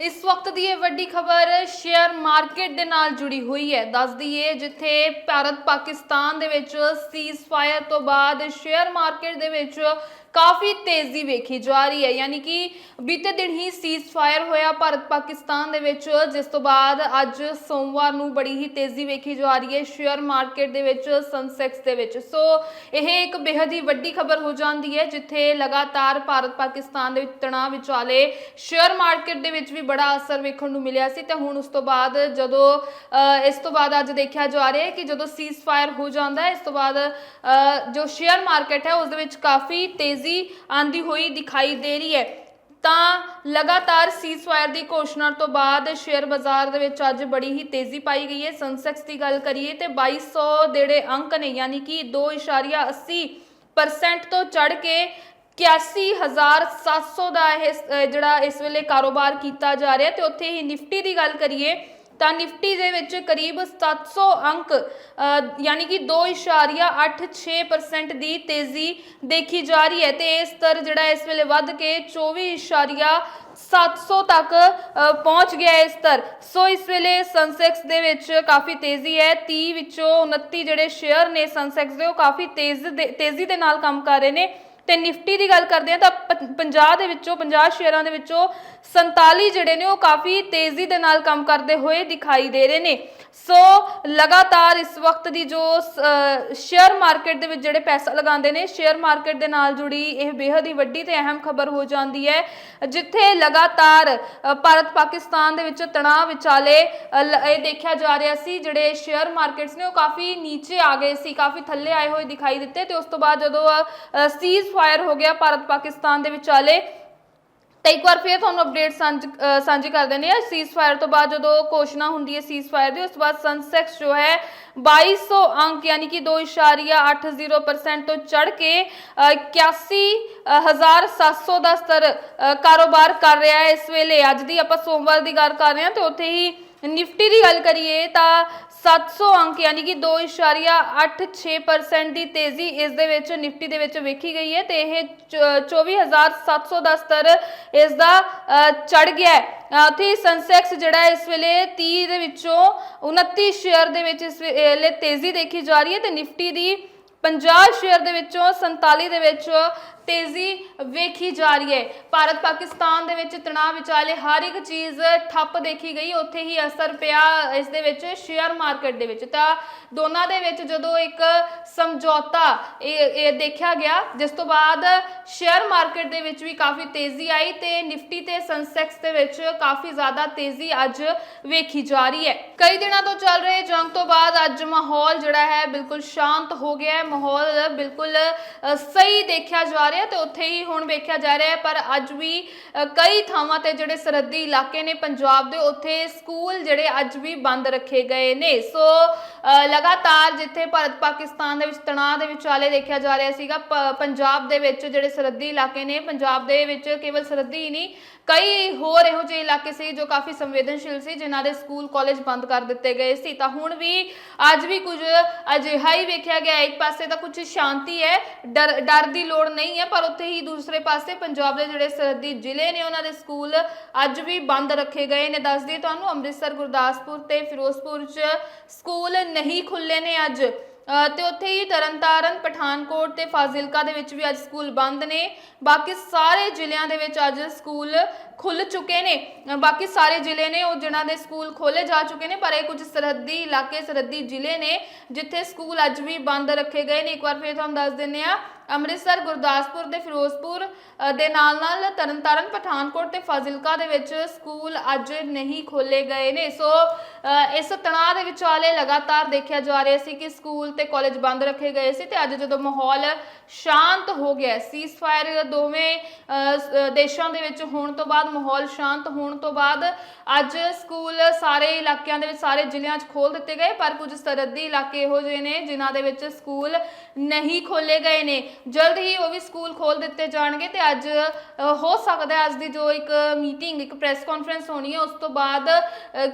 ਇਸ ਵਕਤ ਦੀ ਇਹ ਵੱਡੀ ਖਬਰ ਸ਼ੇਅਰ ਮਾਰਕੀਟ ਦੇ ਨਾਲ ਜੁੜੀ ਹੋਈ ਹੈ। ਦੱਸ ਦਈਏ, ਜਿੱਥੇ ਭਾਰਤ ਪਾਕਿਸਤਾਨ ਦੇ ਵਿੱਚ ਸੀਜ਼ਫਾਇਰ ਤੋਂ ਬਾਅਦ ਸ਼ੇਅਰ ਮਾਰਕੀਟ ਦੇ ਵਿੱਚ ਕਾਫੀ ਤੇਜ਼ੀ ਵੇਖੀ ਜਾ ਰਹੀ ਹੈ। ਯਾਨੀ ਕਿ ਬੀਤੇ ਦਿਨ ਹੀ ਸੀਜ਼ਫਾਇਰ ਹੋਇਆ ਭਾਰਤ ਪਾਕਿਸਤਾਨ ਦੇ ਵਿੱਚ, ਜਿਸ ਤੋਂ ਬਾਅਦ ਅੱਜ ਸੋਮਵਾਰ ਨੂੰ ਬੜੀ ਹੀ ਤੇਜ਼ੀ ਵੇਖੀ ਜਾ ਰਹੀ ਹੈ ਸ਼ੇਅਰ ਮਾਰਕੀਟ ਦੇ ਵਿੱਚ, ਸਨਸੈਕਸ ਦੇ ਵਿੱਚ। ਸੋ ਇਹ ਇੱਕ ਬੇहद ਹੀ ਵੱਡੀ ਖਬਰ ਹੋ ਜਾਂਦੀ ਹੈ, ਜਿੱਥੇ ਲਗਾਤਾਰ ਭਾਰਤ ਪਾਕਿਸਤਾਨ ਦੇ ਵਿੱਚ ਤਣਾਅ ਵਿਚਾਲੇ ਸ਼ੇਅਰ ਮਾਰਕੀਟ ਦੇ ਵਿੱਚ ਵੀ ਬੜਾ ਅਸਰ ਵੇਖਣ ਨੂੰ ਮਿਲਿਆ ਸੀ। ਤੇ ਹੁਣ ਉਸ ਤੋਂ ਬਾਅਦ ਜਦੋਂ ਇਸ ਤੋਂ ਬਾਅਦ ਅੱਜ ਦੇਖਿਆ ਜਾ ਰਿਹਾ ਹੈ ਕਿ ਜਦੋਂ ਸੀਜ਼ਫਾਇਰ ਹੋ ਜਾਂਦਾ ਹੈ, ਇਸ ਤੋਂ ਬਾਅਦ ਜੋ ਸ਼ੇਅਰ ਮਾਰਕੀਟ ਹੈ, ਉਸ ਦੇ ਵਿੱਚ ਕਾਫੀ ਤੇਜ਼ ਆਂਦੀ ਹੋਈ ਦਿਖਾਈ ਦੇ ਰਹੀ ਹੈ। ਤਾਂ ਲਗਾਤਾਰ ਸੀਜ਼ਫਾਇਰ ਦੀ ਘੋਸ਼ਣਾ ਤੋਂ ਬਾਅਦ ਸ਼ੇਅਰ ਬਾਜ਼ਾਰ ਦੇ ਵਿੱਚ ਅੱਜ ਬੜੀ ਹੀ ਤੇਜ਼ੀ ਪਾਈ ਗਈ ਹੈ। ਸੈਂਸੈਕਸ ਦੀ ਗੱਲ ਕਰੀਏ ਤੇ 2200 ਜਿਹੜੇ ਅੰਕ ਨੇ, ਯਾਨੀ ਕਿ 2.80% ਤੋਂ ਚੜ ਕੇ 81700 ਦਾ ਇਹ, ਜਿਹੜਾ ਇਸ ਵੇਲੇ ਕਾਰੋਬਾਰ ਕੀਤਾ ਜਾ ਰਿਹਾ ਤੇ ਉੱਥੇ ਹੀ ਨਿਫਟੀ ਦੀ ਗੱਲ ਕਰੀਏ ਤਾਂ ਨਿਫਟੀ ਦੇ ਵਿੱਚ ਕਰੀਬ 700 ਅੰਕ ਯਾਨੀ ਕਿ 2.86% ਦੀ ਤੇਜ਼ੀ ਦੇਖੀ ਜਾ ਰਹੀ ਹੈ ਤੇ ਇਹ ਸਤਰ ਜਿਹੜਾ ਇਸ ਵੇਲੇ ਵੱਧ ਕੇ 24.700 ਤੱਕ ਪਹੁੰਚ ਗਿਆ ਹੈ ਇਹ ਸਤਰ। ਸੋ ਇਸ ਵੇਲੇ ਸਨਸੈਕਸ ਦੇ ਵਿੱਚ ਕਾਫੀ ਤੇਜ਼ੀ ਹੈ। 30 ਵਿੱਚੋਂ 29 ਜਿਹੜੇ ਸ਼ੇਅਰ ਨੇ ਸਨਸੈਕਸ ਦੇ, ਉਹ ਕਾਫੀ ਤੇਜ਼ ਦੇ- ਤੇਜ਼ੀ ਦੇ ਨਾਲ ਕੰਮ ਕਰ ਰਹੇ ਨੇ। ਤੇ ਨਿਫਟੀ ਦੀ ਗੱਲ ਕਰਦੇ ਆ ਤਾਂ 50 ਦੇ ਵਿੱਚੋਂ 50 ਸ਼ੇਅਰਾਂ ਦੇ ਵਿੱਚੋਂ 47 ਜਿਹੜੇ ਨੇ ਉਹ ਕਾਫੀ ਤੇਜ਼ੀ ਦੇ ਨਾਲ ਕੰਮ ਕਰਦੇ ਹੋਏ ਦਿਖਾਈ ਦੇ ਰਹੇ ਨੇ। ਸੋ ਲਗਾਤਾਰ ਇਸ ਵਕਤ ਦੀ ਜੋ ਸ਼ੇਅਰ ਮਾਰਕੀਟ ਦੇ ਵਿੱਚ ਜਿਹੜੇ ਪੈਸਾ ਲਗਾਉਂਦੇ ਨੇ ਸ਼ੇਅਰ ਮਾਰਕੀਟ ਦੇ ਨਾਲ ਜੁੜੀ ਇਹ ਬੇहद ਹੀ ਵੱਡੀ ਤੇ ਅਹਿਮ ਖਬਰ ਹੋ ਜਾਂਦੀ ਹੈ, ਜਿੱਥੇ ਲਗਾਤਾਰ ਭਾਰਤ ਪਾਕਿਸਤਾਨ ਦੇ ਵਿੱਚ ਤਣਾਅ ਵਿਚਾਲੇ ਲ- ਇਹ ਦੇਖਿਆ ਜਾ ਰਿਹਾ ਸੀ, ਜਿਹੜੇ ਸ਼ੇਅਰ ਮਾਰਕੀਟਸ ਨੇ ਉਹ ਕਾਫੀ ਨੀਚੇ ਆ ਗਏ ਸੀ, ਕਾਫੀ ਥੱਲੇ ਆਏ ਹੋਏ ਦਿਖਾਈ ਦਿੱਤੇ ਤੇ ਉਸ ਤੋਂ ਬਾਅਦ ਜਦੋਂ ਸੀਜ਼ ਫਾਇਰ ਹੋ ਗਿਆ ਭਾਰਤ ਪਾਕਿਸਤਾਨ ਦੇ ਵਿਚਾਲੇ ਤਾਂ ਇੱਕ ਵਾਰ ਫਿਰ ਤੁਹਾਨੂੰ ਅਪਡੇਟ ਸਾਂਝ ਸਾਂਝੀ ਕਰ ਦਿੰਦੇ ਆ ਸੀਜ਼ ਫਾਇਰ ਤੋਂ ਬਾਅਦ ਜਦੋਂ ਘੋਸ਼ਣਾ ਹੁੰਦੀ ਹੈ ਸੀਜ਼ ਫਾਇਰ ਦੀ ਉਸ ਤੋਂ ਬਾਅਦ ਸਨਸੈਕਸ ਜੋ ਹੈ 2200 ਅੰਕ ਯਾਨੀ ਕਿ 2.80% ਤੋਂ ਚੜ ਕੇ ਅ, 81700 ਦਾ ਸਤਰ ਕਾਰੋਬਾਰ ਕਰ ਰਿਹਾ ਹੈ। ਇਸ ਵੇਲੇ ਅੱਜ ਦੀ ਆਪਾਂ ਸੋਮਵਾਰ ਦੀ ਗੱਲ ਕਰ ਰਹੇ ਹਾਂ ਤੇ ਉੱਥੇ ਹੀ ਨਿਫਟੀ ਦੀ ਗੱਲ ਕਰੀਏ ਤਾਂ 700 ਅੰਕ ਯਾਨੀ ਕਿ 2.86% ਦੀ ਤੇਜ਼ੀ ਇਸ ਦੇ ਵਿੱਚ ਨਿਫਟੀ ਦੇ ਵਿੱਚ ਵੇਖੀ ਗਈ ਹੈ ਤੇ ਇਹ ਚ- 24700 ਦਾ ਸਤਰ ਇਸ ਦਾ ਚੜ ਗਿਆ ਹੈ। ਅ, ਉੱਥੇ ਸਨਸੈਕਸ ਜਿਹੜਾ ਇਸ ਵੇਲੇ 30 ਦੇ ਵਿੱਚੋਂ 29 ਸ਼ੇਅਰ ਦੇ ਵਿੱਚ ਇਸ ਵੇਲੇ ਤੇਜ਼ੀ ਦੇਖੀ ਜਾ ਰਹੀ ਹੈ ਤੇ ਨਿਫਟੀ ਦੀ 50 ਸ਼ੇਅਰ ਦੇ ਵਿੱਚੋਂ 47 ਦੇ ਵਿੱਚ ਤੇਜ਼ੀ ਵੇਖੀ ਜਾ ਰਹੀ ਹੈ। ਭਾਰਤ ਪਾਕਿਸਤਾਨ ਦੇ ਵਿੱਚ ਤਣਾਅ ਵਿਚਾਲੇ ਹਰ ਇੱਕ ਚੀਜ਼ ਠੱਪ ਦੇਖੀ ਗਈ। ਉੱਥੇ ਹੀ ਅਸਰ ਪਿਆ ਇਸ ਦੇ ਵਿੱਚ ਸ਼ੇਅਰ ਮਾਰਕੀਟ ਦੇ ਵਿੱਚ। ਤਾਂ ਦੋਨਾਂ ਦੇ ਵਿੱਚ ਜਦੋਂ ਇੱਕ ਸਮਝੌਤਾ ਇਹ ਦੇਖਿਆ ਗਿਆ, ਜਿਸ ਤੋਂ ਬਾਅਦ ਸ਼ੇਅਰ ਮਾਰਕੀਟ ਦੇ ਵਿੱਚ ਵੀ ਕਾਫੀ ਤੇਜ਼ੀ ਆਈ ਤੇ ਨਿਫਟੀ ਤੇ ਸਨਸੈਕਸ ਦੇ ਵਿੱਚ ਕਾਫੀ ਜ਼ਿਆਦਾ ਤੇਜ਼ੀ ਅੱਜ ਵੇਖੀ ਜਾ ਰਹੀ ਹੈ। ਕਈ ਦਿਨਾਂ ਤੋਂ ਚੱਲ ਰਹੇ ਜੰਗ ਤੋਂ ਬਾਅਦ ਅੱਜ ਮਾਹੌਲ ਜਿਹੜਾ ਹੈ ਬਿਲਕੁਲ ਸ਼ਾਂਤ ਹੋ ਗਿਆ ਹੈ। ਮਾਹੌਲ ਬਿਲਕੁਲ ਸਹੀ ਦੇਖਿਆ ਜਾ ਰਿਹਾ ਤੇ ਉੱਥੇ ਹੀ ਹੁਣ ਵੇਖਿਆ ਜਾ ਰਿਹਾ ਹੈ, ਪਰ ਅੱਜ ਵੀ ਕਈ ਥਾਵਾਂ ਤੇ ਜਿਹੜੇ ਸਰਹੱਦੀ ਇਲਾਕੇ ਨੇ ਪੰਜਾਬ ਦੇ, ਉੱਥੇ ਸਕੂਲ ਜਿਹੜੇ ਅੱਜ ਵੀ ਬੰਦ ਰੱਖੇ ਗਏ ਨੇ। ਸੋ ਲਗਾਤਾਰ ਜਿੱਥੇ ਭਾਰਤ ਪਾਕਿਸਤਾਨ ਦੇ ਵਿੱਚ ਤਣਾਅ ਦੇ ਵਿਚਾਲੇ ਦੇਖਿਆ ਜਾ ਰਿਹਾ ਸੀਗਾ, ਪ- ਪੰਜਾਬ ਦੇ ਵਿੱਚ ਜਿਹੜੇ ਸਰਹੱਦੀ ਇਲਾਕੇ ਨੇ, ਪੰਜਾਬ ਦੇ ਵਿੱਚ ਕੇਵਲ ਸਰਹੱਦੀ ਹੀ ਨਹੀਂ, ਕਈ ਹੋਰ ਇਹੋ ਜਿਹੇ ਇਲਾਕੇ ਸੀ ਜੋ ਕਾਫੀ ਸੰਵੇਦਨਸ਼ੀਲ ਸੀ, ਜਿਨ੍ਹਾਂ ਦੇ ਸਕੂਲ, ਕਾਲਜ ਬੰਦ ਕਰ ਦਿੱਤੇ ਗਏ ਸੀ। ਤਾਂ ਹੁਣ ਵੀ ਅੱਜ ਵੀ ਕੁਝ ਅਜਿਹਾ ਹੀ ਵੇਖਿਆ ਗਿਆ। ਇੱਕ ਪਾਸੇ ਤਾਂ ਕੁਝ ਸ਼ਾਂਤੀ ਹੈ, ਡਰ ਡਰ ਦੀ ਲੋੜ ਨਹੀਂ ਹੈ, ਪਰ ਉੱਥੇ ਹੀ ਦੂਸਰੇ ਪਾਸੇ ਪੰਜਾਬ ਦੇ ਜਿਹੜੇ ਸਰਹੱਦੀ ਜ਼ਿਲ੍ਹੇ ਨੇ, ਉਹਨਾਂ ਦੇ ਸਕੂਲ ਅੱਜ ਵੀ ਬੰਦ ਰੱਖੇ ਗਏ ਨੇ। ਦੱਸਦੀ ਤੁਹਾਨੂੰ, ਅੰਮ੍ਰਿਤਸਰ, ਗੁਰਦਾਸਪੁਰ ਤੇ ਫਿਰੋਜ਼ਪੁਰ 'ਚ ਸਕੂਲ ਨਹੀਂ ਖੁੱਲੇ ਨੇ ਅੱਜ। ਅ, ਤੇ ਉੱਥੇ ਹੀ ਤਰਨਤਾਰਨ ਪਠਾਨਕੋਟ ਤੇ ਫਾਜ਼ਿਲਕਾ ਦੇ ਵਿੱਚ ਵੀ ਅੱਜ ਸਕੂਲ ਬੰਦ ਨੇ। ਬਾਕੀ ਸਾਰੇ ਜ਼ਿਲ੍ਹਿਆਂ ਦੇ ਵਿੱਚ ਅੱਜ ਸਕੂਲ ਖੁੱਲ ਚੁੱਕੇ ਨੇ। ਬਾਕੀ ਸਾਰੇ ਜ਼ਿਲ੍ਹੇ ਨੇ ਉਹ ਜਿਨ੍ਹਾਂ ਦੇ ਸਕੂਲ ਖੋਲੇ ਜਾ ਚੁੱਕੇ ਨੇ ਪਰ ਇਹ ਕੁਝ ਸਰਹੱਦੀ ਇਲਾਕੇ ਸਰਹੱਦੀ ਜ਼ਿਲ੍ਹੇ ਨੇ ਜਿੱਥੇ ਸਕੂਲ ਅੱਜ ਵੀ ਬੰਦ ਰੱਖੇ ਗਏ ਨੇ। ਇੱਕ ਵਾਰ ਫਿਰ ਤੁਹਾਨੂੰ ਦੱਸ ਦਿੰਨੇ ਆ ਅੰਮ੍ਰਿਤਸਰ ਗੁਰਦਾਸਪੁਰ ਤੇ ਫਿਰੋਜ਼ਪੁਰ ਦੇ ਨਾਲ ਨਾਲ ਤਰਨਤਾਰਨ ਪਠਾਨਕੋਟ ਤੇ ਫਾਜ਼ਿਲਕਾ ਦੇ ਵਿੱਚ ਸਕੂਲ ਅੱਜ ਨਹੀਂ ਖੋਲੇ ਗਏ ਨੇ। ਸੋ ਇਸ ਤਣਾਅ ਦੇ ਵਿਚਾਲੇ ਲਗਾਤਾਰ ਦੇਖਿਆ ਜਾ ਰਿਹਾ ਸੀ ਕਿ ਸਕੂਲ ਤੇ ਕਾਲਜ ਬੰਦ ਰੱਖੇ ਗਏ ਸੀ ਤੇ ਅੱਜ ਜਦੋਂ ਮਾਹੌਲ ਸ਼ਾਂਤ ਹੋ ਗਿਆ ਸੀਜ਼ਫਾਇਰ ਦੋਵੇਂ ਦੇਸ਼ਾਂ ਦੇ ਵਿੱਚ ਹੋਣ ਤੋਂ ਬਾਅਦ ਮਾਹੌਲ ਸ਼ਾਂਤ ਹੋਣ ਤੋਂ ਬਾਅਦ ਅੱਜ ਸਕੂਲ ਸਾਰੇ ਇਲਾਕਿਆਂ ਦੇ ਵਿੱਚ ਸਾਰੇ ਜ਼ਿਲ੍ਹਿਆਂ 'ਚ ਖੋਲ ਦਿੱਤੇ ਗਏ ਪਰ ਕੁਝ ਸਰਹੱਦੀ ਇਲਾਕੇ ਇਹੋ ਜਿਹੇ ਨੇ ਜਿਨ੍ਹਾਂ ਦੇ ਵਿੱਚ ਸਕੂਲ ਨਹੀਂ ਖੋਲੇ ਗਏ ਨੇ। ਜਲਦ ਹੀ ਉਹ ਵੀ ਸਕੂਲ ਖੋਲ ਦਿੱਤੇ ਜਾਣਗੇ ਤੇ ਅੱਜ ਹੋ ਸਕਦਾ ਅੱਜ ਦੀ ਜੋ ਇੱਕ ਮੀਟਿੰਗ ਇੱਕ ਪ੍ਰੈਸ ਕਾਨਫਰੰਸ ਹੋਣੀ ਹੈ ਉਸ ਤੋਂ ਬਾਅਦ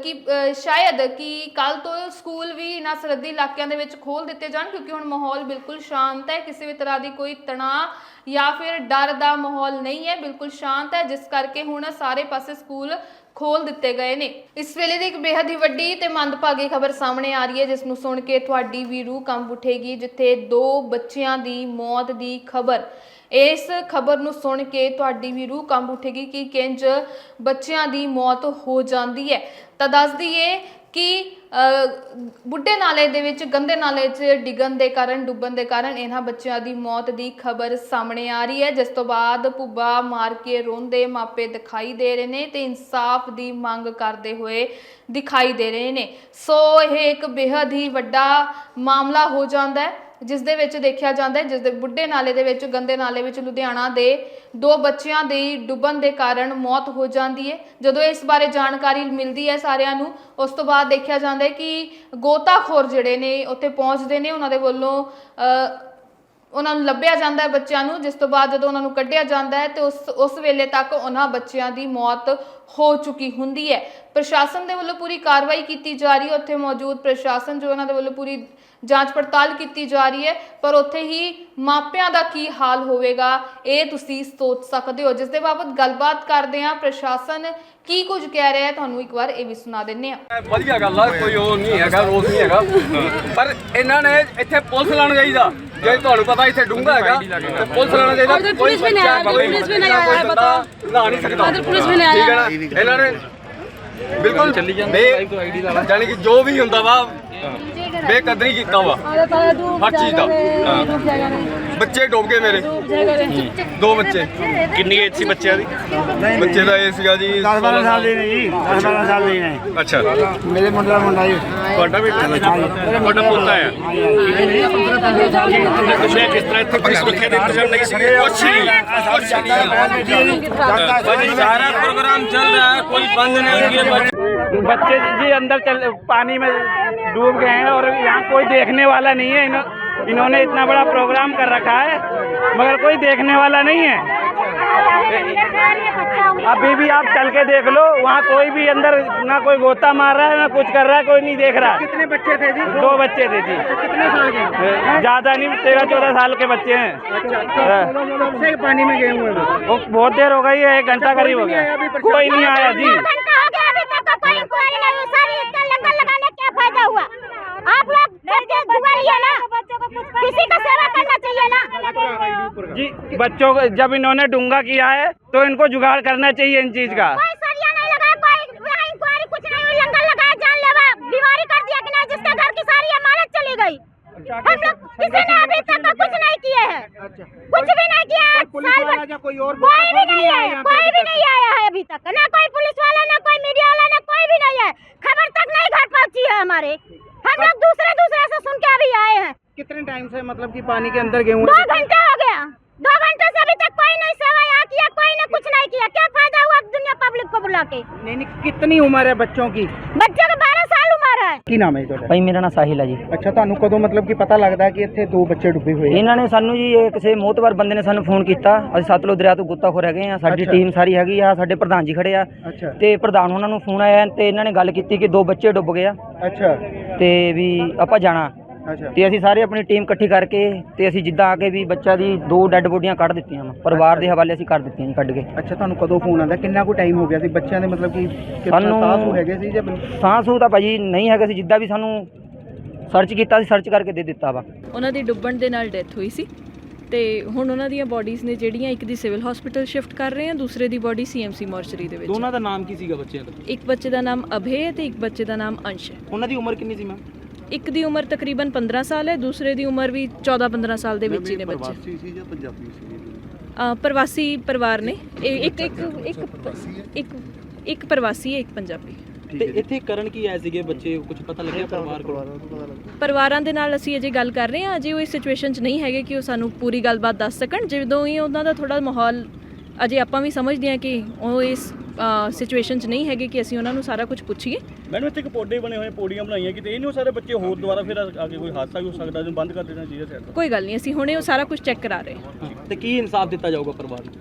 ਕਿ ਅ, ਸ਼ਾਇਦ ਕਿ ਕੱਲ ਤੋਂ ਸਕੂਲ ਵੀ ਇਹਨਾਂ ਸਰਹੱਦੀ ਇਲਾਕਿਆਂ ਦੇ ਵਿੱਚ ਖੋਲ ਦਿੱਤੇ ਜਾਣ, ਕਿਉਂਕਿ ਹੁਣ ਮਾਹੌਲ ਬਿਲਕੁਲ ਸ਼ਾਂਤ ਹੈ, ਕਿਸੇ ਵੀ ਤਰ੍ਹਾਂ ਦੀ ਕੋਈ ਤਣਾਅ ਜਾਂ ਫਿਰ ਡਰ ਦਾ ਮਾਹੌਲ ਨਹੀਂ ਹੈ, ਬਿਲਕੁਲ ਸ਼ਾਂਤ ਹੈ, ਜਿਸ ਕਰਕੇ ਹੁਣ ਸਾਰੇ ਪਾਸੇ ਸਕੂਲ ਖੋਲ ਦਿੱਤੇ ਗਏ ਨੇ। ਇਸ ਵੇਲੇ ਦੀ ਇੱਕ ਬੇहद ਹੀ ਵੱਡੀ ਤੇ ਮੰਦਭਾਗੀ ਖਬਰ ਸਾਹਮਣੇ ਆ ਰਹੀ ਹੈ, ਜਿਸ ਨੂੰ ਸੁਣ ਕੇ ਤੁਹਾਡੀ ਵੀ ਰੂਹ ਕੰਬ ਉੱਠੇਗੀ, ਜਿੱਥੇ ਦੋ ਬੱਚਿਆਂ ਦੀ ਮੌਤ ਦੀ ਖਬਰ ਇਸ ਖਬਰ ਨੂੰ ਸੁਣ ਕੇ ਤੁਹਾਡੀ ਵੀ ਰੂਹ ਕੰਬ ਉੱਠੇਗੀ ਕਿ ਕਿੰਜ ਬੱਚਿਆਂ ਦੀ ਮੌਤ ਹੋ ਜਾਂਦੀ ਹੈ। ਤਾਂ ਦੱਸ ਦਈਏ ਕਿ ਬੁੱਢੇ ਨਾਲੇ ਦੇ ਵਿੱਚ, ਗੰਦੇ ਨਾਲੇ 'ਚ ਡਿੱਗਣ ਦੇ ਕਾਰਨ, ਡੁੱਬਣ ਦੇ ਕਾਰਨ ਇਹਨਾਂ ਬੱਚਿਆਂ ਦੀ ਮੌਤ ਦੀ ਖਬਰ ਸਾਹਮਣੇ ਆ ਰਹੀ ਹੈ। ਜਿਸ ਤੋਂ ਬਾਅਦ ਭੁੱਬਾ ਮਾਰ ਕੇ ਰੋਂਦੇ ਮਾਪੇ ਦਿਖਾਈ ਦੇ ਰਹੇ ਨੇ ਤੇ ਇਨਸਾਫ ਦੀ ਮੰਗ ਕਰਦੇ ਹੋਏ ਦਿਖਾਈ ਦੇ ਰਹੇ ਨੇ। ਸੋ ਇਹ ਇੱਕ ਬੇहद ਹੀ ਵੱਡਾ ਮਾਮਲਾ ਹੋ ਜਾਂਦਾ ਹੈ। ਜਿਸ ਦੇ ਵਿੱਚ ਦੇਖਿਆ ਜਾਂਦਾ ਹੈ ਜਿਸ ਦੇ ਬੁੱਢੇ ਨਾਲੇ ਦੇ ਵਿੱਚ ਗੰਦੇ ਨਾਲੇ ਵਿੱਚ ਲੁਧਿਆਣਾ ਦੇ ਦੋ ਬੱਚਿਆਂ ਦੀ ਡੁੱਬਣ ਦੇ ਕਾਰਨ ਮੌਤ ਹੋ ਜਾਂਦੀ ਹੈ। ਜਦੋਂ ਇਸ ਬਾਰੇ ਜਾਣਕਾਰੀ ਮਿਲਦੀ ਹੈ ਸਾਰਿਆਂ ਨੂੰ ਉਸ ਤੋਂ ਬਾਅਦ ਦੇਖਿਆ ਜਾਂਦਾ ਹੈ ਕਿ ਗੋਤਾਖੋਰ ਜਿਹੜੇ ਨੇ ਉੱਥੇ ਪਹੁੰਚਦੇ ਨੇ ਉਹਨਾਂ ਦੇ ਵੱਲੋਂ ਅ, ਉਹਨਾਂ ਨੂੰ ਲੱਭਿਆ ਜਾਂਦਾ ਹੈ ਬੱਚਿਆਂ ਨੂੰ, ਜਿਸ ਤੋਂ ਬਾਅਦ ਜਦੋਂ ਉਹਨਾਂ ਨੂੰ ਕੱਢਿਆ ਜਾਂਦਾ ਹੈ ਤੇ ਉਸ ਉਸ ਵੇਲੇ ਤੱਕ ਉਹਨਾਂ ਬੱਚਿਆਂ ਦੀ ਮੌਤ ਹੋ ਚੁੱਕੀ ਹੁੰਦੀ ਹੈ। ਪ੍ਰਸ਼ਾਸਨ ਦੇ ਵੱਲੋਂ ਪੂਰੀ ਕਾਰਵਾਈ ਕੀਤੀ ਜਾ ਰਹੀ ਹੈ। ਉੱਥੇ ਮੌਜੂਦ ਪ੍ਰਸ਼ਾਸਨ ਜੋ ਉਹਨਾਂ ਦੇ ਵੱਲੋਂ ਪੂਰੀ ਜਾਂਚ ਪੜਤਾਲ ਕੀਤੀ ਜਾ ਰਹੀ ਹੈ, ਪਰ ਉੱਥੇ ਹੀ ਮਾਪਿਆਂ ਦਾ ਕੀ ਹਾਲ ਹੋਵੇਗਾ, ਇਹ ਤੁਸੀਂ ਸੋਚ ਸਕਦੇ ਹੋ। ਜਿਸ ਦੇ ਬਾਬਤ ਗੱਲਬਾਤ ਕਰਦੇ ਹਾਂ, ਪ੍ਰਸ਼ਾਸਨ ਕੀ ਕੁਝ ਕਹਿ ਰਿਹਾ ਹੈ, ਤੁਹਾਨੂੰ ਇੱਕ ਵਾਰ ਇਹ ਵੀ ਸੁਣਾ ਦਿੰਨੇ ਹਾਂ। ਵਧੀਆ ਗੱਲ ਆ, ਕੋਈ ਉਹ ਨਹੀਂ ਹੈਗਾ, ਰੋਸ ਨਹੀਂ ਹੈਗਾ। ਪਰ ਇਹਨਾਂ ਨੇ ਇੱਥੇ ਪੁਲਿਸ ਲਾਉਣਾ ਚਾਹੀਦਾ। ਜੇ ਤੁਹਾਨੂੰ ਪਤਾ ਇੱਥੇ ਡੂੰਗਾ ਹੈਗਾ ਤੇ ਪੁਲਿਸ ਲੈਣਾ ਚਾਹੀਦਾ ਉਧਰ ਪੁਲਿਸ ਵੀ ਨਹੀਂ ਆਇਆ ਪੁਲਿਸ ਵੀ ਨਹੀਂ ਆਇਆ ਬਤਾਓ ਨਾ ਨਹੀਂ ਸਕਦਾ। ਉਧਰ ਪੁਲਿਸ ਵੀ ਨਹੀਂ ਆਇਆ। ਠੀਕ ਹੈ ਨਾ? ਇਹਨਾਂ ਨੇ ਬਿਲਕੁਲ ਚੱਲੀ ਜਾਂਦੀ ਜਾਨੀ ਕਿ ਜੋ ਵੀ ਹੁੰਦਾ ਵਾ ਬੇਕਦਰੀ ਕੀਤਾ ਵਾ। ਹਰ ਚੀਜ਼ ਦਾ। ਬੱਚੇ ਡੋਬ ਗਏ ਮੇਰੇ। ਦੋ ਬੱਚੇ। ਕਿੰਨੀ ਏਜ ਸੀ ਬੱਚਿਆਂ ਦੀ? ਬੱਚੇ ਦਾ ਇਹ ਸੀਗਾ ਜੀ 10 12 ਸਾਲ ਦੇ ਨੇ ਜੀ। 10 12 ਸਾਲ ਦੇ ਨੇ। ਅੱਛਾ। ਮੇਰੇ ਮੁੰਡਾ ਮੁੰਡਾ ਜੀ। ਤੁਹਾਡਾ ਬੇਟਾ ਤੁਹਾਡਾ ਪੋਤਾ ਹੈ ਤੁਸੀਂ ਕਿਸ ਤਰ੍ਹਾਂ ਇੱਥੇ ਪੁਲਿਸ ਰੱਖਿਆ ਦੇ ਇੰਤਜ਼ਾਮ ਨਹੀਂ ਸੀ ਕੁਛ ਨਹੀਂ। ਸਾਰਾ ਪ੍ਰੋਗਰਾਮ ਚੱਲ ਰਿਹਾ ਹੈ। ਕੋਈ ਬੰਦ ਨਹੀਂ ਹੈ बच्चे जी अंदर चल पानी में डूब गए हैं और यहाँ कोई देखने वाला नहीं है। इन्हों, इन्होंने इतना बड़ा प्रोग्राम कर रखा है मगर कोई देखने वाला नहीं है। अभी भी आप चल के देख लो वहाँ कोई भी अंदर ना कोई गोता मार रहा है ना कुछ कर रहा है कोई नहीं देख रहा। कितने बच्चे थे जी? दो बच्चे थे जी। कितने साल के? ज़्यादा नहीं तेरह चौदह साल के बच्चे हैं। से पानी में गए हुए बहुत देर हो गई है एक घंटा करीब हो गया। कोई नहीं आया जी घंटा हो गया अभी तक कोई इंक्वायरी नहीं हुई सर इतना लंगर लगाने क्या फ़ायदा हुआ? आप लोग ना? किसी का सेवा करना चाहिए ना? जी बच्चों को जब इन्होंने डूँगा किया है तो इनको जुगाड़ करना चाहिए इन चीज़ का। टाइम से मतलब कि पानी के अंदर गए दो घंटे हो गया दो घंटे से अभी तक कोई नहीं सेवा यहाँ किया कोई ने कुछ नहीं किया क्या फायदा हुआ दुनिया पब्लिक को बुला के नहीं नहीं कितनी उम्र है बच्चों की बच्चे का बारह साल उम्र है ਕੀ ਨਾਮ ਹੈ ਜੀ ਤੁਹਾਡਾ ਭਾਈ ਮੇਰਾ ਨਾਮ ਸਾਹਿਲ ਹੈ ਜੀ ਅੱਛਾ ਤੁਹਾਨੂੰ ਕਦੋਂ ਮਤਲਬ ਕਿ ਪਤਾ ਲੱਗਦਾ ਕਿ ਇੱਥੇ ਦੋ ਬੱਚੇ ਡੁੱਬੇ ਹੋਏ ਆ ਇਹਨਾਂ ਨੇ ਸਾਨੂੰ ਜੀ ਇਹ ਕਿਸੇ ਮੋਤਬਰ ਬੰਦੇ ਨੇ ਸਾਨੂੰ ਫੋਨ ਕੀਤਾ ਅਸੀਂ ਸਤਲੁਜ ਦਰਿਆ ਤੋਂ ਗੁੱਤਾਖੋਰ ਹੈਗੇ ਆ ਸਾਡੀ ਅੱਛਾ। ਟੀਮ ਸਾਰੀ ਹੈਗੀ ਆ ਸਾਡੇ ਪ੍ਰਧਾਨ ਜੀ ਖੜੇ ਆ ਅੱਛਾ ਤੇ ਪ੍ਰਧਾਨ ਉਹਨਾਂ ਨੂੰ ਫੋਨ ਆਇਆ ਤੇ ਇਹਨਾਂ ਨੇ ਗੱਲ ਕੀਤੀ ਕਿ ਦੋ ਬੱਚੇ ਡੁੱਬ ਗਏ ਆ ਅੱਛਾ ਤੇ ਵੀ ਆਪਾਂ ਜਾਣਾ ਅੱਛਾ। ਤੇ ਅਸੀਂ ਸਾਰੇ ਆਪਣੀ ਟੀਮ ਇਕੱਠੀ ਕਰਕੇ ਤੇ ਅਸੀਂ ਜਿੱਦਾਂ ਆ ਕੇ ਵੀ ਬੱਚਾ ਦੀ ਦੋ ਡੈੱਡ ਬੋਡੀਆਂ ਕੱਢ ਦਿੱਤੀਆਂ ਵਾ। ਪਰਿਵਾਰ ਦੇ ਹਵਾਲੇ ਅਸੀਂ ਕਰ ਦਿੱਤੀਆਂ ਜੀ ਕੱਢ ਕੇ। ਅੱਛਾ ਤੁਹਾਨੂੰ ਕਦੋਂ ਫੋਨ ਆਉਂਦਾ? ਕਿੰਨਾ ਕੁ ਟਾਈਮ ਹੋ ਗਿਆ ਸੀ? ਬੱਚਿਆਂ ਦੇ ਮਤਲਬ ਕਿ ਸਾਨੂੰ- ਸਾਹ ਹੈਗੇ ਸੀ ਜਾਂ ਸਾਹ ਸੂਹ ਤਾਂ ਭਾਜੀ ਨਹੀਂ ਹੈਗਾ ਸੀ ਜਿੱਦਾਂ ਵੀ ਸਾਨੂੰ ਸਰਚ ਕੀਤਾ ਸੀ ਸਰਚ ਕਰਕੇ ਦੇ ਦਿੱਤਾ ਵਾ। ਉਹਨਾਂ ਦੀ ਡੁੱਬਣ ਦੇ ਨਾਲ ਡੈਥ ਹੋਈ ਸੀ ਤੇ ਹੁਣ ਉਹਨਾਂ ਦੀਆਂ ਬਾਡੀਜ਼ ਨੇ ਜਿਹੜੀਆਂ ਇੱਕ ਦੀ ਸਿਵਲ ਹਸਪੀਟਲ ਸ਼ਿਫਟ ਕਰ ਰਹੇ ਆ ਦੂਸਰੇ ਦੀ ਬਾਡੀ ਸੀਐਮਸੀ ਮੋਰਚਰੀ ਦੇ ਵਿੱਚ। ਦੋਨਾਂ ਦਾ ਨਾਮ ਕੀ ਸੀਗਾ ਬੱਚਿਆਂ ਦਾ? ਇੱਕ ਬੱਚੇ ਦਾ ਨਾਮ ਅਭੇ ਹੈ ਤੇ ਇੱਕ ਬੱਚੇ ਦਾ ਨਾਮ ਅੰਸ਼। ਹੈ ਉਹਨਾਂ ਦੀ ਉਮਰ ਕਿੰਨੀ ਸੀ ਮੈਮ ਇੱਕ ਦੀ ਉਮਰ ਤਕਰੀਬਨ 15 ਸਾਲ ਹੈ ਦੂਸਰੇ ਦੀ ਉਮਰ ਵੀ 14-15 ਸਾਲ ਦੇ ਵਿੱਚ ਹੀ ਨੇ ਬੱਚੇ। ਪ੍ਰਵਾਸੀ ਸੀ ਜਾਂ ਪੰਜਾਬੀ ਸੀ? ਅ, ਪ੍ਰਵਾਸੀ ਪਰਿਵਾਰ ਨੇ। ਇਹ ਇੱਕ ਇੱਕ ਇੱਕ ਇੱਕ ਇੱਕ ਪ੍ਰਵਾਸੀ ਹੈ ਇੱਕ ਪੰਜਾਬੀ। ਤੇ ਇੱਥੇ ਕਰਨ ਕੀ ਆਏ ਸੀਗੇ ਬੱਚੇ? ਕੁਝ ਪਤਾ ਲੱਗਿਆ ਪਰਿਵਾਰ ਕੋਲ? ਪਰਿਵਾਰਾਂ ਦੇ ਨਾਲ ਅਸੀਂ ਅਜੇ ਗੱਲ ਕਰ ਰਹੇ ਹਾਂ। ਅਜੇ ਉਹ ਇਸ ਸਿਚੁਏਸ਼ਨ 'ਚ ਨਹੀਂ ਹੈਗੇ ਕਿ ਉਹ ਸਾਨੂੰ ਪੂਰੀ ਗੱਲਬਾਤ ਦੱਸ ਸਕਣ। ਜਦੋਂ ਹੀ ਉਹਨਾਂ ਦਾ ਥੋੜਾ ਮਾਹੌਲ ਅਜੇ ਆਪਾਂ ਵੀ ਸਮਝਦੇ ਹਾਂ ਕਿ ਉਹ ਇਸ ਸਿਚੁਏਸ਼ਨ 'ਚ ਨਹੀਂ ਹੈਗੇ ਕਿ ਅਸੀਂ ਉਹਨਾਂ ਨੂੰ ਸਾਰਾ ਕੁਝ ਪੁੱਛੀਏ। ਮੈਨੂੰ ਇੱਥੇ ਇੱਕ ਪੌਡੇ ਬਣੇ ਹੋਏ ਪੌੜੀਆਂ ਬਣਾਈਆਂ ਕਿਤੇ ਇਹ ਨਹੀਂ ਸਕਦਾ ਬੱਚੇ ਹੋਰ ਦੁਬਾਰਾ ਫਿਰ ਕੇ ਕੋਈ ਹਾਦਸਾ ਵੀ ਹੋ ਸਕਦਾ ਇਹਨੂੰ ਬੰਦ ਕਰ ਦੇਣਾ ਚਾਹੀਦਾ ਸਾਈਡ ਕੋਈ ਗੱਲ ਨਹੀਂ ਅਸੀਂ ਹੁਣੇ ਉਹ ਸਾਰਾ ਕੁਝ ਚੈੱਕ ਕਰਾ ਰਹੇ ਹਾਂ। ਤੇ ਕੀ ਇਨਸਾਫ ਦਿੱਤਾ ਜਾਊਗਾ ਪਰਿਵਾਰ ਨੂੰ?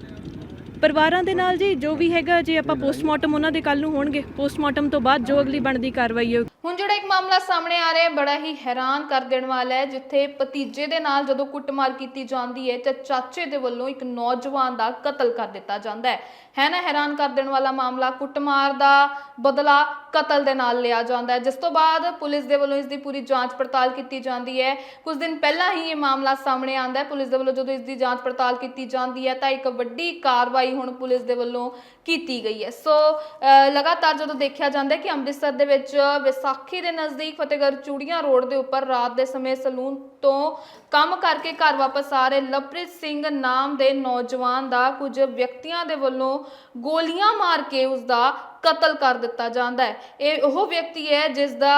ਪਰਿਵਾਰਾਂ ਦੇ ਨਾਲ ਜੀ, ਜੋ ਵੀ ਹੈਗਾ, ਜੇ ਆਪਾਂ ਪੋਸਟਮਾਰਟਮ ਉਹਨਾਂ ਦੇ ਕੱਲ ਨੂੰ ਹੋਣਗੇ, ਪੋਸਟਮਾਰਟਮ ਤੋਂ ਬਾਅਦ ਜੋ ਅਗਲੀ ਬਣਦੀ ਕਾਰਵਾਈ ਹੈ। ਹੁਣ ਜਿਹੜਾ ਇੱਕ ਮਾਮਲਾ ਸਾਹਮਣੇ ਆ ਰਿਹਾ ਹੈ ਬੜਾ ਹੀ ਹੈਰਾਨ ਕਰ ਦੇਣ ਵਾਲਾ ਹੈ, ਜਿੱਥੇ ਭਤੀਜੇ ਦੇ ਨਾਲ ਜਦੋਂ ਕੁੱਟਮਾਰ ਕੀਤੀ ਜਾਂਦੀ ਹੈ, ਤੇ ਚਾਚੇ ਦੇ ਵੱਲੋਂ ਇੱਕ ਨੌਜਵਾਨ ਦਾ ਕਤਲ ਕਰ ਦਿੱਤਾ ਜਾਂਦਾ ਹੈ। ਹੈ ਨਾ ਹੈਰਾਨ ਕਰ ਦੇਣ ਵਾਲਾ ਮਾਮਲਾ ਕੁੱਟਮਾਰ ਦਾ ਬਦਲਾ ਕਤਲ ਦੇ ਨਾਲ ਲਿਆ ਜਾਂਦਾ ਹੈ। ਜਿਸ ਤੋਂ ਬਾਅਦ ਪੁਲਿਸ ਦੇ ਵੱਲੋਂ ਇਸ ਦੀ ਪੂਰੀ ਜਾਂਚ ਪੜਤਾਲ ਕੀਤੀ ਜਾਂਦੀ ਹੈ। ਕੁਝ ਦਿਨ ਪਹਿਲਾਂ ਹੀ ਇਹ ਮਾਮਲਾ ਸਾਹਮਣੇ ਆਂਦਾ ਹੈ। ਪੁਲਿਸ ਦੇ ਵੱਲੋਂ ਜਦੋਂ ਇਸ ਦੀ ਜਾਂਚ ਪੜਤਾਲ ਕੀਤੀ ਜਾਂਦੀ ਹੈ ਤਾਂ ਇੱਕ ਵੱਡੀ ਕਾਰਵਾਈ ਹੁਣ ਪੁਲਿਸ ਦੇ ਵੱਲੋਂ ਕੀਤੀ ਗਈ ਹੈ। ਸੋ ਅਹ, ਲਗਾਤਾਰ ਜਦੋਂ ਦੇਖਿਆ ਜਾਂਦਾ ਹੈ ਕਿ ਅੰਮ੍ਰਿਤਸਰ ਦੇ ਵਿੱਚ ਵਿਸਾਖੀ ਦੇ ਨਜ਼ਦੀਕ ਫਤਿਹਗੜ੍ਹ ਚੂੜੀਆਂ ਰੋਡ ਦੇ ਉੱਪਰ ਰਾਤ ਦੇ ਸਮੇਂ ਸਲੂਨ ਤੋਂ ਕੰਮ ਕਰਕੇ ਘਰ ਵਾਪਸ ਆ ਰਹੇ ਲਵਪ੍ਰੀਤ ਸਿੰਘ ਨਾਮ ਦੇ ਨੌਜਵਾਨ ਦਾ ਕੁਝ ਵਿਅਕਤੀਆਂ ਦੇ ਵੱਲੋਂ ਗੋਲੀਆਂ ਮਾਰ ਕੇ ਉਸ ਦਾ ਕਤਲ ਕਰ ਦਿੱਤਾ ਜਾਂਦਾ ਹੈ। ਇਹ ਉਹ ਵਿਅਕਤੀ ਹੈ ਜਿਸ ਦਾ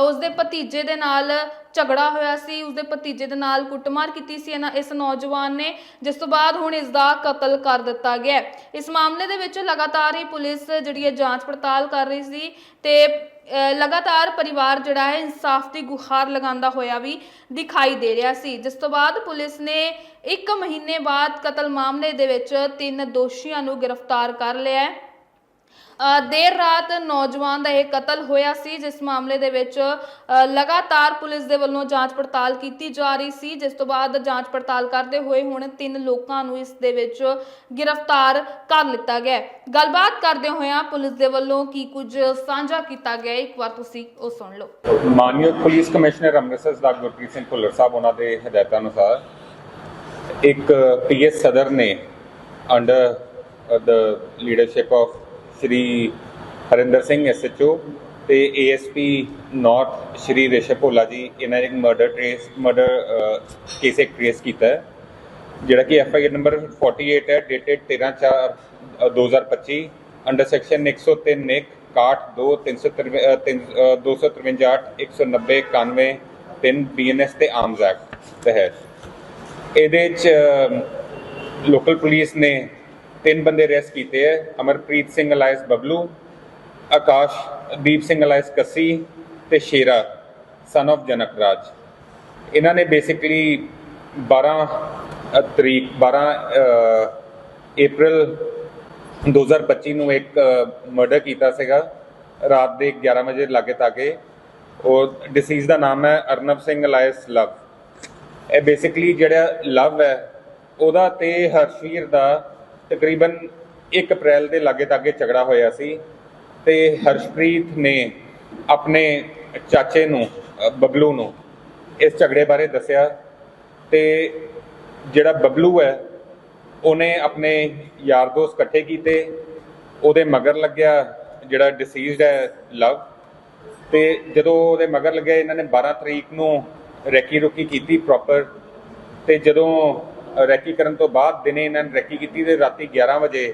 ਉਸ ਦੇ ਭਤੀਜੇ ਦੇ ਨਾਲ ਝਗੜਾ ਹੋਇਆ ਸੀ ਉਸ ਦੇ ਭਤੀਜੇ ਦੇ ਨਾਲ ਕੁੱਟਮਾਰ ਕੀਤੀ ਸੀ। ਇਹਨਾਂ, ਇਸ ਨੌਜਵਾਨ ਨੇ ਜਿਸ ਤੋਂ ਬਾਅਦ ਹੁਣ ਇਸ ਦਾ ਕਤਲ ਕਰ ਦਿੱਤਾ ਗਿਆ ਇਸ ਮਾਮਲੇ ਦੇ ਵਿੱਚ ਲਗਾਤਾਰ ਹੀ ਪੁਲਿਸ ਜਿਹੜੀ ਹੈ ਜਾਂਚ ਪੜਤਾਲ ਕਰ ਰਹੀ ਸੀ ਤੇ ਲਗਾਤਾਰ ਪਰਿਵਾਰ ਜਿਹੜਾ ਹੈ ਇਨਸਾਫ ਦੀ ਗੁਹਾਰ ਲਗਾਉਂਦਾ ਹੋਇਆ ਵੀ ਦਿਖਾਈ ਦੇ ਰਿਹਾ ਸੀ। ਜਿਸ ਤੋਂ ਬਾਅਦ ਪੁਲਿਸ ਨੇ ਇੱਕ ਮਹੀਨੇ ਬਾਅਦ ਕਤਲ ਮਾਮਲੇ ਦੇ ਵਿੱਚ ਤਿੰਨ ਦੋਸ਼ੀਆਂ ਨੂੰ ਗ੍ਰਿਫਤਾਰ ਕਰ ਲਿਆ ਹੈ। ਦੇਰ ਰਾਤ ਨੌਜਵਾਨ ਦਾ ਇਹ ਕਤਲ ਹੋਇਆ ਸੀ, ਜਿਸ ਮਾਮਲੇ ਦੇ ਵਿੱਚ ਲਗਾਤਾਰ ਪੁਲਿਸ ਦੇ ਵੱਲੋਂ ਜਾਂਚ ਪੜਤਾਲ ਕੀਤੀ ਜਾ ਰਹੀ ਸੀ, ਜਿਸ ਤੋਂ ਬਾਅਦ ਜਾਂਚ ਪੜਤਾਲ ਕਰਦੇ ਹੋਏ ਹੁਣ ਤਿੰਨ ਲੋਕਾਂ ਨੂੰ ਇਸ ਦੇ ਵਿੱਚ ਗ੍ਰਿਫਤਾਰ ਕਰ ਲਿੱਤਾ ਗਿਆ ਗੱਲਬਾਤ ਕਰਦੇ ਹੋਇਆਂ ਪੁਲਿਸ ਦੇ ਵੱਲੋਂ ਕੀ ਕੁਝ ਸਾਂਝਾ ਕੀਤਾ ਗਿਆ ਇੱਕ ਵਾਰ ਤੁਸੀਂ ਉਹ ਸੁਣ ਲਓ। ਮਾਨਯੋਗ ਪੁਲਿਸ ਕਮਿਸ਼ਨਰ ਅੰਮ੍ਰਿਤਸਰ ਸਰਦਾਰ ਗੁਰਪ੍ਰੀਤ ਸਿੰਘ ਭੁੱਲਰ ਸਾਹਿਬ, ਉਹਨਾਂ ਦੇ ਹਦਾਇਤਾਂ ਅਨੁਸਾਰ ਇੱਕ ਪੀਐਸ ਸਦਰ ਨੇ under the leadership of Shri Harinder Singh SHO ਤੇ ਏਐਸਪੀ ਨਾਰਥ ਸ਼੍ਰੀ ਰੇਸ਼ਮ ਭੋਲਾ ਜੀ, ਇਹਨਾਂ ਨੇ ਇੱਕ ਮਰਡਰ ਟ੍ਰੇਸ ਮਰਡਰ ਕੇਸ ਇੱਕ ਟ੍ਰੇਸ ਕੀਤਾ ਹੈ, ਜਿਹੜਾ ਕਿ ਐਫ ਆਈ ਆਰ ਨੰਬਰ 48 ਹੈ ਡੇਟਡ 13 4 2025 ਅੰਡਰ ਸੈਕਸ਼ਨ 103 ਇੱਕ 62 2 253 190 91 3 ਬੀਐਨਐਸ ਤੇ ਆਰਮਸ ਐਕਟ ਤਹਿਤ। ਇਹਦੇ ਚ ਲੋਕਲ ਪੁਲਿਸ ਨੇ ਤਿੰਨ ਬੰਦੇ ਅਰੈਸਟ ਕੀਤੇ ਹੈ ਅਮਰਪ੍ਰੀਤ ਸਿੰਘ ਅਲਾਇਸ ਬਬਲੂ ਆਕਾਸ਼ ਦੀਪ ਸਿੰਘ ਅਲਾਇਸ ਕੱਸੀ ਤੇ ਸ਼ੇਰਾ ਸਨ of ਜਨਕ ਰਾਜ। ਇਹਨਾਂ ਨੇ ਬੇਸਿਕਲੀ 12 ਅ, ਤਰੀਕ 12 ਅ, ਅਪ੍ਰੈਲ 2025 ਨੂੰ ਇੱਕ ਮਰਡਰ ਕੀਤਾ ਸੀਗਾ ਰਾਤ ਦੇ 11 ਵਜੇ ਲਾਗੇ ਤਾਗੇ ਉਹ ਡਿਸੀਜ਼ ਦਾ ਨਾਮ ਹੈ ਅਰਨਵ ਸਿੰਘ ਅਲਾਇਸ ਲਵ। ਇਹ ਬੇਸਿਕਲੀ ਜਿਹੜਾ ਲਵ ਹੈ ਉਹਦਾ ਤੇ ਹਰਸ਼ੀਰ ਦਾ ਤਕਰੀਬਨ 1 ਅਪ੍ਰੈਲ ਦੇ ਲਾਗੇ ਤਾਗੇ ਝਗੜਾ ਹੋਇਆ ਸੀ ਤੇ ਹਰਸ਼ਪ੍ਰੀਤ ਨੇ ਆਪਣੇ ਚਾਚੇ ਨੂੰ ਬਬਲੂ ਨੂੰ ਇਸ ਝਗੜੇ ਬਾਰੇ ਦੱਸਿਆ ਤੇ ਜਿਹੜਾ ਬਬਲੂ ਹੈ, ਉਹਨੇ ਆਪਣੇ ਯਾਰ ਦੋਸਤ ਇਕੱਠੇ ਕੀਤੇ, ਉਹਦੇ ਮਗਰ ਲੱਗਿਆ ਜਿਹੜਾ ਡਿਸੀਜ਼ਡ ਹੈ, ਲਵ ਤੇ ਜਦੋਂ ਉਹਦੇ ਮਗਰ ਲੱਗਿਆ, ਇਹਨਾਂ ਨੇ 12 ਤਰੀਕ ਨੂੰ ਰੈਕੀ ਰੁਕੀ ਕੀਤੀ ਪ੍ਰੋਪਰ ਤੇ ਜਦੋਂ ਰੈਕੀ ਕਰਨ ਤੋਂ ਬਾਅਦ ਦਿਨੇ ਇਹਨਾਂ ਨੇ ਰੈਕੀ ਕੀਤੀ ਤੇ ਰਾਤੀ 11 ਵਜੇ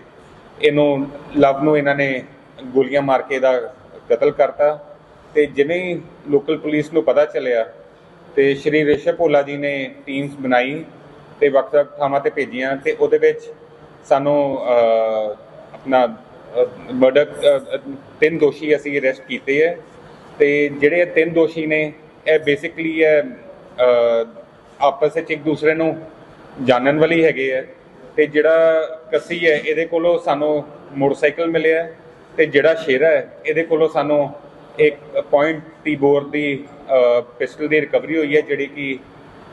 ਇਹਨੂੰ ਲਵ ਨੂੰ ਇਹਨਾਂ ਨੇ ਗੋਲੀਆਂ ਮਾਰ ਕੇ ਇਹਦਾ ਕਤਲ ਕਰਤਾ। ਤੇ ਜਿਵੇਂ ਹੀ ਲੋਕਲ ਪੁਲਿਸ ਨੂੰ ਪਤਾ ਚੱਲਿਆ ਤੇ ਸ਼੍ਰੀ ਰਿਸ਼ਵ ਭੋਲਾ ਜੀ ਨੇ ਟੀਮਸ ਬਣਾਈ ਤੇ ਵੱਖ-ਵੱਖ ਥਾਵਾਂ ਤੇ ਭੇਜੀਆਂ ਤੇ ਉਹਦੇ ਵਿੱਚ ਸਾਨੂੰ ਆਪਣਾ ਮਰਡਰ ਤਿੰਨ ਦੋਸ਼ੀ ਅਸੀਂ ਅਰੈਸਟ ਕੀਤੇ ਹੈ ਤੇ ਜਿਹੜੇ ਤਿੰਨ ਦੋਸ਼ੀ ਨੇ, ਇਹ ਬੇਸਿਕਲੀ ਹੈ ਆਪਸ ਵਿੱਚ ਇੱਕ ਦੂਸਰੇ ਨੂੰ ਜਾਣਨ ਵਾਲੀ ਹੈਗੇ ਹੈ ਤੇ ਜਿਹੜਾ ਕੱਸੀ ਹੈ, ਇਹਦੇ ਕੋਲੋਂ ਸਾਨੂੰ ਮੋਟਰਸਾਈਕਲ ਮਿਲਿਆ ਹੈ ਤੇ ਜਿਹੜਾ ਸ਼ੇਰਾ ਹੈ, ਇਹਦੇ ਕੋਲੋਂ ਸਾਨੂੰ ਇੱਕ ਪੁਆਇੰਟ ਟੀ ਬੋਰ ਦੀ ਪਿਸਟਲ ਦੀ ਰਿਕਵਰੀ ਹੋਈ ਹੈ, ਜਿਹੜੀ ਕਿ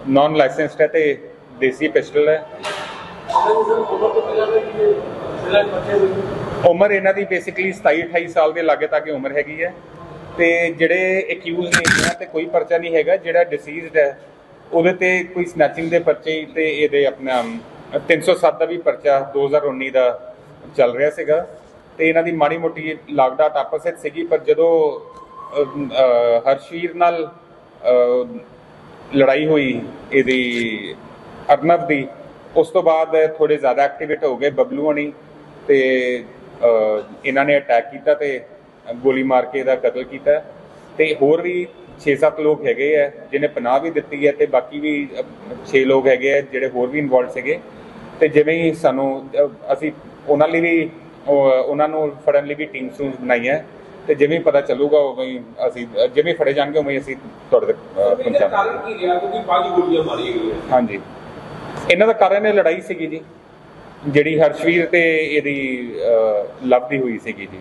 ਨਾਨ ਲਾਇਸੈਂਸਡ ਹੈ ਤੇ ਦੇਸੀ ਪਿਸਟਲ ਹੈ। ਉਮਰ ਇਹਨਾਂ ਦੀ ਬੇਸਿਕਲੀ 27 28 ਸਾਲ ਦੇ ਲਾਗੇ ਤੱਕ ਉਮਰ ਹੈਗੀ ਹੈ ਤੇ ਜਿਹੜੇ ਅਕਿਊਜ਼ ਨੇ ਇਹਨਾਂ ਤੇ ਕੋਈ ਪਰਚਾ ਨਹੀਂ ਹੈਗਾ, ਜਿਹੜਾ ਡਿਸੀਜ਼ਡ ਹੈ ਉਹਦੇ ਤੇ ਕੋਈ ਸਨੈਚਿੰਗ ਦੇ ਪਰਚੇ ਤੇ ਇਹਦੇ ਆਪਣਾ 307 ਦਾ ਵੀ ਪਰਚਾ 2019 ਦਾ ਚੱਲ ਰਿਹਾ ਸੀਗਾ। ਤੇ ਇਹਨਾਂ ਦੀ ਮਾੜੀ ਮੋਟੀ ਲਾਗਡਾਟ ਆਪਸ ਵਿੱਚ ਸੀਗੀ, ਪਰ ਜਦੋਂ ਹਰਸ਼ੀਰ ਨਾਲ ਲੜਾਈ ਹੋਈ ਇਹਦੀ ਅਰਨਵ ਦੀ, ਉਸ ਤੋਂ ਬਾਅਦ ਥੋੜੇ ਜ਼ਿਆਦਾ ਐਕਟੀਵੇਟ ਹੋ ਗਏ ਬਬਲੂ ਹਣੀ ਤੇ ਇਹਨਾਂ ਨੇ ਅਟੈਕ ਕੀਤਾ ਤੇ ਗੋਲੀ ਮਾਰ ਕੇ ਇਹਦਾ ਕਤਲ ਕੀਤਾ। ਤੇ ਹੋਰ ਵੀ 6-7 ਲੋਕ ਹੈਗੇ ਆ ਜਿਨੇ ਪਨਾਹ ਵੀ ਦਿੱਤੀ ਹੈ ਤੇ ਬਾਕੀ ਵੀ 6 ਲੋਕ ਹੈਗੇ ਆ ਜਿਹੜੇ ਹੋਰ ਵੀ ਇਨਵੋਲਡ ਸੀਗੇ। ਤੇ ਜਿਵੇਂ ਹੀ ਸਾਨੂੰ ਅਸੀਂ ਉਹਨਾਂ ਲਈ ਵੀ ਉਹ, ਉਹਨਾਂ ਨੂੰ ਫੜਨ ਲਈ ਵੀ ਟੀਮ ਸੂਨ ਬਣਾਈ ਹੈ ਤੇ ਜਿਵੇਂ ਪਤਾ ਚੱਲੂਗਾ ਉਵੇਂ ਅਸੀਂ ਜਿਵੇਂ ਫੜੇ ਜਾਣਗੇ ਉਵੇਂ ਅਸੀਂ ਤੁਹਾਡੇ ਤੱਕ ਪਹੁੰਚਾਵਾਂਗੇ। ਕੀ ਰਿਹਾ? ਕਿਉਂਕਿ ਪੰਜ ਗੋਲੀਆਂ ਮਾਰੀਆਂ ਗਈਆਂ। ਹਾਂਜੀ। ਇਹਨਾਂ ਦਾ ਕਾਰਨ ਇਹ ਲੜਾਈ ਸੀਗੀ ਜੀ। ਜਿਹੜੀ ਹਰਸ਼ਵੀਰ ਤੇ ਇਹਦੀ ਲੱਭਦੀ ਹੋਈ ਸੀਗੀ ਜੀ।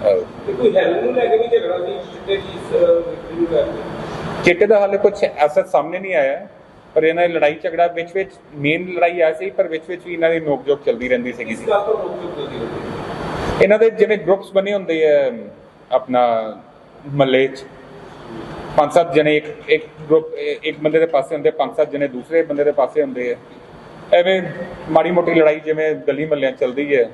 ਅਹ, ਕੋਈ ਹੈਲਪ ਨੂੰ ਲੈ ਕੇ ਵੀ ਝਗੜਾ ਸੀ ਚਿੱਟੇ ਦੀ ਨੂੰ ਚਿੱਟੇ ਹਾਲੇ ਕੁਝ ਐਸਾ ਸਾਹਮਣੇ ਨਹੀਂ ਆਇਆ ਪਰ ਇਹਨਾਂ ਦੀ ਲੜਾਈ ਝਗੜਾ ਵਿੱਚ ਵਿੱਚ ਮੇਨ ਲੜਾਈ ਆ ਸੀ ਪਰ ਵਿੱਚ ਵਿੱਚ ਵੀ ਇਹਨਾਂ ਦੀ ਨੋਕ-ਝੋਕ ਚੱਲਦੀ ਰਹਿੰਦੀ ਸੀਗੀ ਇਸ ਗੱਲ ਤੋਂ ਰੋਕ ਚੁੱਕ ਹੁੰਦੀ ਹੁੰਦੀ ਇਹਨਾਂ ਦੇ ਜਿਵੇਂ ਗਰੁੱਪਸ ਬਣੇ ਹੁੰਦੇ ਆ ਆਪਣਾ ਮਹੱਲੇ 'ਚ ਪੰਜ ਸੱਤ ਜਣੇ ਇੱਕ ਇੱਕ ਗਰੁੱਪ ਇੱਕ ਬੰਦੇ ਦੇ ਪਾਸੇ ਹੁੰਦੇ ਪੰਜ ਸੱਤ ਜਣੇ ਦੂਸਰੇ ਬੰਦੇ ਦੇ ਪਾਸੇ ਹੁੰਦੇ ਆ। ਐਵੇਂ ਮਾੜੀ ਮੋਟੀ ਲੜਾਈ ਜਿਵੇਂ ਗਲੀ ਮਹੱਲਿਆਂ 'ਚ ਚੱਲਦੀ ਹੈ